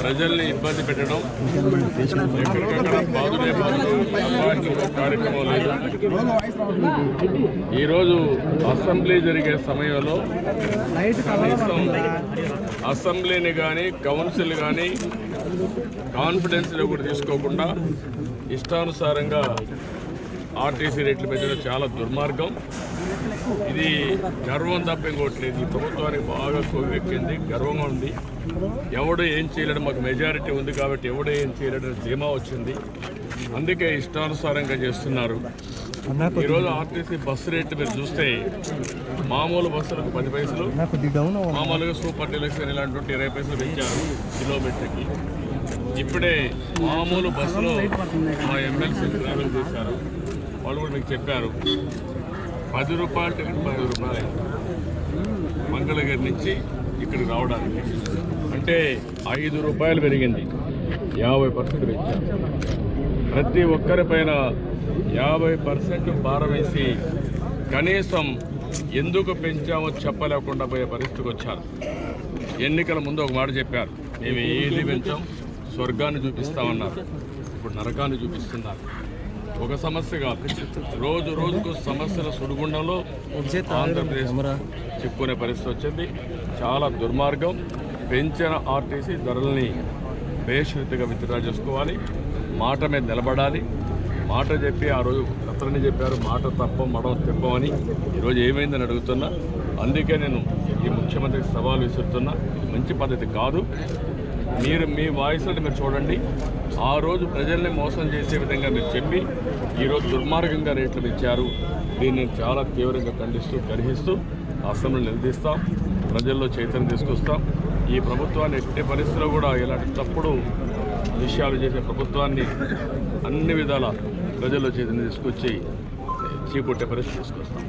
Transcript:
ప్రజల్ని ఇబ్బంది పెట్టడం ఎక్కడికక్కడ బాధులే బాధలు తప్ప కార్యక్రమం లేదు ఈరోజు అసెంబ్లీ జరిగే సమయంలో కనీసం అసెంబ్లీని కానీ కౌన్సిల్ కానీ కాన్ఫిడెన్స్లో కూడా తీసుకోకుండా ఇష్టానుసారంగా ఆర్టీసీ రేట్లు పెంచడం చాలా దుర్మార్గం. ఇది గర్వం తప్ప ఇంకోట్లేదు ఈ ప్రభుత్వానికి బాగా కొవ్వెక్కింది. గర్వంగా ఉంది. ఎవడు ఏం చేయలేడు. మాకు మెజారిటీ ఉంది కాబట్టి ఎవడు ఏం చేయలేడు ధీమా వచ్చింది. అందుకే ఇష్టానుసారంగా చేస్తున్నారు. ఈరోజు ఆర్టీసీ బస్సు రేట్లు మీరు చూస్తే మామూలు బస్సులకు పది పైసలు మామూలుగా సూపర్ డీలక్స్ ఇలాంటి ఇరవై పైసలు పెంచారు కిలోమీటర్కి. ఇప్పుడే మామూలు బస్సులో మా ఎమ్మెల్సీ ట్రావెల్ చేశారు. వాళ్ళు కూడా మీకు చెప్పారు. పది రూపాయల టికెట్ పది రూపాయలు. మంగళగిరి నుంచి ఇక్కడికి రావడానికి. అంటే ఐదు రూపాయలు పెరిగింది. యాభై పర్సెంట్ పెంచారు. ప్రతి ఒక్కరిపైన యాభై పర్సెంట్ పారవేసి కనీసం ఎందుకు పెంచామో చెప్పలేకుండా పోయే పరిస్థితికి వచ్చారు. ఎన్నికల ముందు ఒక మాట చెప్పారు. మేము ఏది పెంచాం స్వర్గాన్ని చూపిస్తామన్నారు. ఇప్పుడు నరకాన్ని చూపిస్తున్నారు. ఒక సమస్య కాదు. రోజు రోజుకు సమస్యల సుడిగుండంలో ఆంధ్రప్రదేశ్ చిక్కునే పరిస్థితి వచ్చింది. చాలా దుర్మార్గం. పెంచిన ఆర్టీసీ ధరల్ని బేషరతుగా విత్డ్రా చేసుకోవాలి. మాట మీద నిలబడాలి. మాట చెప్పి ఆ రోజు గతని చెప్పారు. మాట తప్ప మడం తెప్పమని ఈరోజు ఏమైందని అడుగుతున్నా. అందుకే నేను ఈ ముఖ్యమంత్రికి సవాల్ విసురుతున్నా. మంచి పద్ధతి కాదు. మీరు మీ వాయిస్ అంటే మీరు చూడండి. ఆ రోజు ప్రజల్ని మోసం చేసే విధంగా మీరు చెప్పి ఈరోజు దుర్మార్గంగా రేట్లు ఇచ్చారు దీన్ని నేను చాలా తీవ్రంగా ఖండిస్తూ గర్హిస్తూ అసెంబ్లీ నిలదీస్తాం ప్రజల్లో చైతన్యం తీసుకొస్తాం. ఈ ప్రభుత్వాన్ని ఎట్టి పరిస్థితిలో కూడా ఇలాంటి తప్పుడు విషయాలు చేసే ప్రభుత్వాన్ని అన్ని విధాల ప్రజల్లో చైతన్యం తీసుకొచ్చి చీకొట్టే పరిస్థితి తీసుకొస్తాం.